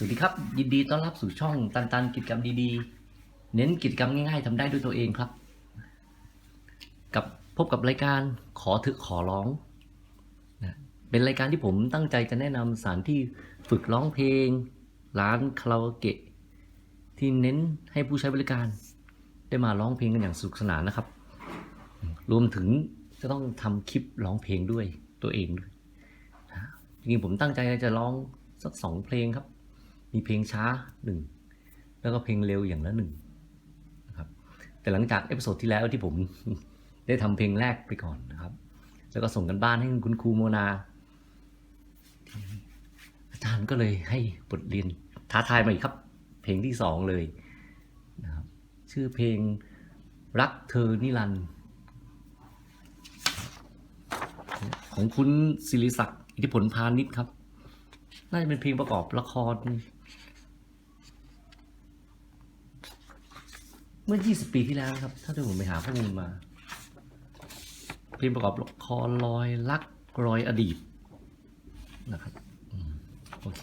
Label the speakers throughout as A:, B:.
A: สวัสดีครับ ยินดีต้อนรับสู่ช่องตันตันกิจกรรมดีๆ เน้นกิจกรรมง่ายๆทำได้ด้วยตัวเองครับ กับพบกับรายการขอถึกขอร้องนะเป็นรายการที่ผมตั้งใจจะแนะนำสถานที่ฝึกร้องเพลง ร้านคาราโอเกะที่เน้นให้ผู้ใช้บริการ ได้มาร้องเพลงกันอย่างสนุกสนานนะครับ รวมถึงจะต้องทำคลิปร้องเพลงด้วยตัวเองด้วยจริงๆผมตั้งใจจะร้องสักสองเพลงครับ มีเพลงช้าหนึ่งแล้วก็เพลงเร็วอย่างละหนึ่งนะครับแต่หลังจากเอพิโซดที่แล้วที่ผมได้ทำเพลงแรกไปก่อนนะครับ แล้วก็ส่งกันบ้านให้คุณครูโมนา อาจารย์ก็เลยให้บทเรียนท้าทายมาอีกครับ เพลงที่สองเลยนะครับชื่อเพลงรักเธอนิรันดร์ของคุณศิริศักดิ์อิทธิผลพาณิชย์ครับ น่าจะเป็นเพลงประกอบละคร เมื่อ 20 ปีที่แล้วนะครับ ถ้าที่ผมไปหาข้อมูลมา เพลงประกอบละครรอยรักรอยอดีตนะครับอโอเค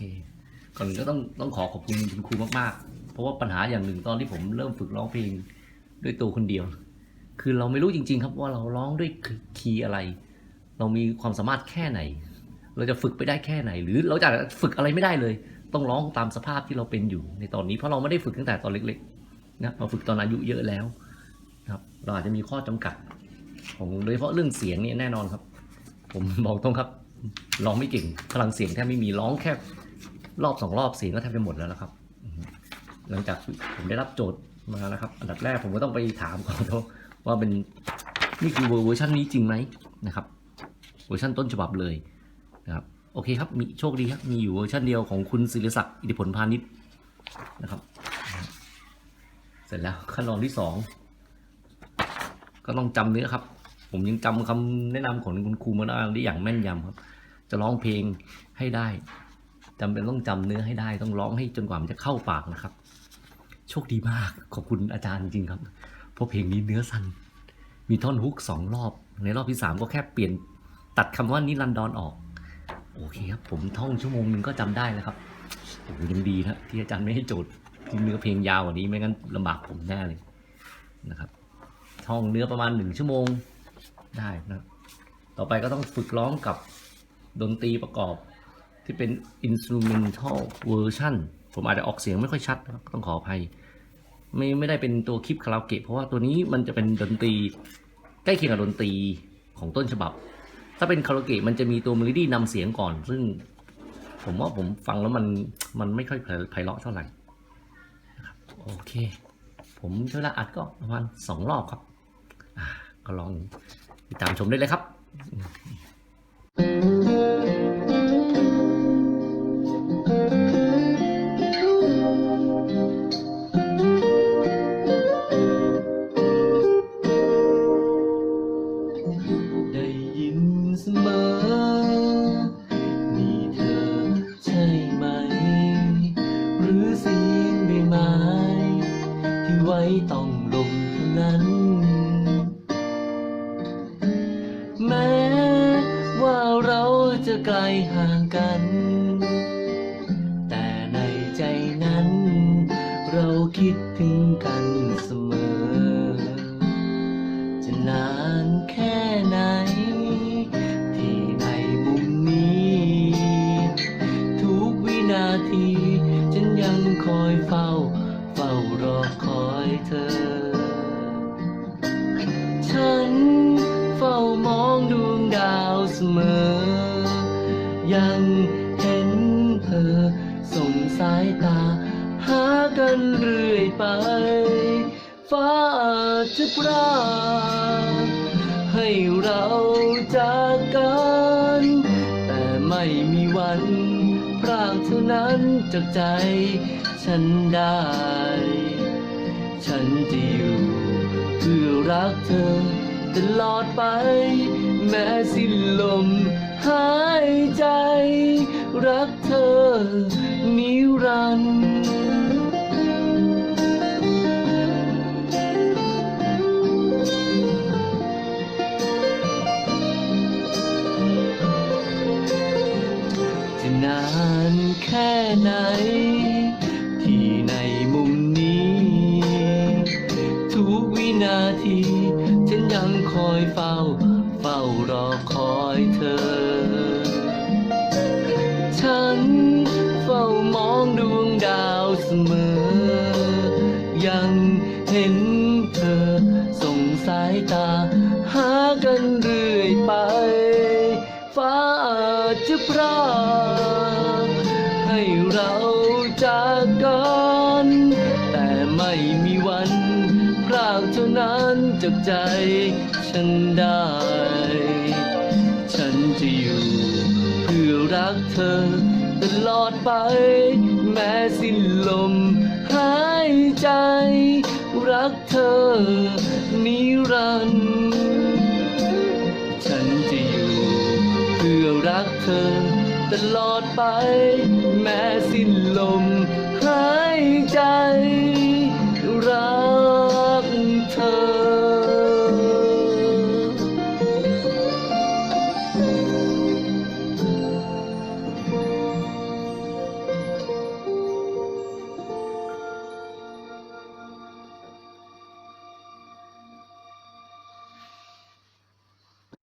A: ก่อนอื่นก็ต้องต้องขอขอบคุณคุณครูมากๆ เพราะว่าปัญหาอย่างหนึ่งตอนที่ผมเริ่มฝึกร้องเพลงด้วยตัวคนเดียว คือเราไม่รู้จริง ๆ ครับว่าเราร้องด้วยคีย์อะไร เรามีความสามารถแค่ไหน เราจะฝึกไปได้แค่ไหน หรือเราจะฝึกอะไรไม่ได้เลย ต้องร้องตามสภาพที่เราเป็นอยู่ในตอนนี้เพราะเราไม่ได้ฝึกตั้งแต่ตอนเล็กๆนะเราฝึกตอนอายุเยอะแล้วนะครับเราอาจจะมีข้อจำกัด ของโดยเฉพาะเรื่องเสียงเนี่ยแน่นอนครับ ผมบอกตรงครับร้องไม่เก่งพลังเสียงแทบไม่มีร้องแค่รอบสองรอบเสียงก็แทบจะหมดแล้วนะครับ หลังจากผมได้รับโจทย์มานะครับ อันดับแรกผมก็ต้องไปถามก่อนว่าเป็นนี่คือเวอร์ชันนี้จริงไหมนะครับ เวอร์ชันต้นฉบับเลย นะครับโอเคครับมีโชคดีครับมีอยู่เวอร์ชันเดียวของคุณศิริศักดิ์อิทธิผลพาณิชย์นะครับ เสร็จแล้วขั้นตอนที่สองก็ต้องจำเนื้อครับ ผมยังจำคำแนะนำของคุณครูมาได้อย่างแม่นยำครับ จะร้องเพลงให้ได้จำเป็นต้องจำเนื้อให้ได้ ต้องร้องให้จนกว่ามันจะเข้าปากนะครับ โชคดีมากขอบคุณอาจารย์จริงครับ เพราะเพลงนี้เนื้อสั้นมีท่อนฮุกสองรอบ ในรอบที่สามก็แค่เปลี่ยนตัดคำว่านิรันดรออก โอเคครับ ผมท่องชั่วโมงหนึ่งก็จำได้แล้วครับโอ้ยังดีนะที่อาจารย์ไม่ให้โจทย์ที่เนื้อเพลงยาวกว่านี้ไม่งั้นลำบากผมแน่เลยนะครับ ท่องเนื้อประมาณหนึ่งชั่วโมงได้นะต่อไปก็ต้องฝึกร้องกับดนตรีประกอบที่เป็น instrumental version ผมอาจจะออกเสียงไม่ค่อยชัดนะต้องขออภัย ไม่ไม่ได้เป็นตัวคลิปคาราโอเกะเพราะว่าตัวนี้มันจะเป็นดนตรีใกล้เคียงกับดนตรีของต้นฉบับ ถ้าเป็นคาราโอเกะมันจะมีตัวเมโลดี้นำเสียงก่อน ซึ่งผมว่าผมฟังแล้วมันมันไม่ค่อยไพเราะเท่าไหร่นะครับโอเค ผมใช้เวลาอัดก็ประมาณสองรอบครับอ่าก็ลองติดตามชมได้เลยครับได้ ไกลห่างกัน แต่ในใจนั้น เราคิดถึงกันเสมอ จะนานแค่ไหน ที่ในมุมนี้ ทุกวินาที ฉันยังคอยเฝ้า เฝ้ารอคอยเธอ ฉันเฝ้ามองดวงดาวเสมอ ยังเห็นเธอส่งสายตา หากันเรื่อยไป ฟ้าจะพราให้เราจากกัน แต่ไม่มีวันพรากเท่านั้นจากใจ ฉันได้ ฉันจะอยู่เพื่อรักเธอตลอดไป แม้สิ้นลมหายใจ รักเธอ นิรันดร์จะนานแค่ไหน ที่ในมุมนี้ ทุกวินาที มอ ยังเห็นเธอส่งสายตา หากันเรื่อยไป ฟ้าอาจจะพรากให้เราจากกัน แต่ไม่มีวันพรากเท่านั้นจากใจฉันได้ ฉันจะอยู่ เพื่อรักเธอตลอดไป แม้สิ้นลมหายใจ รักเธอ นิรันดร์ฉันจะอยู่ เพื่อรักเธอ ตลอดไป แม้สิ้น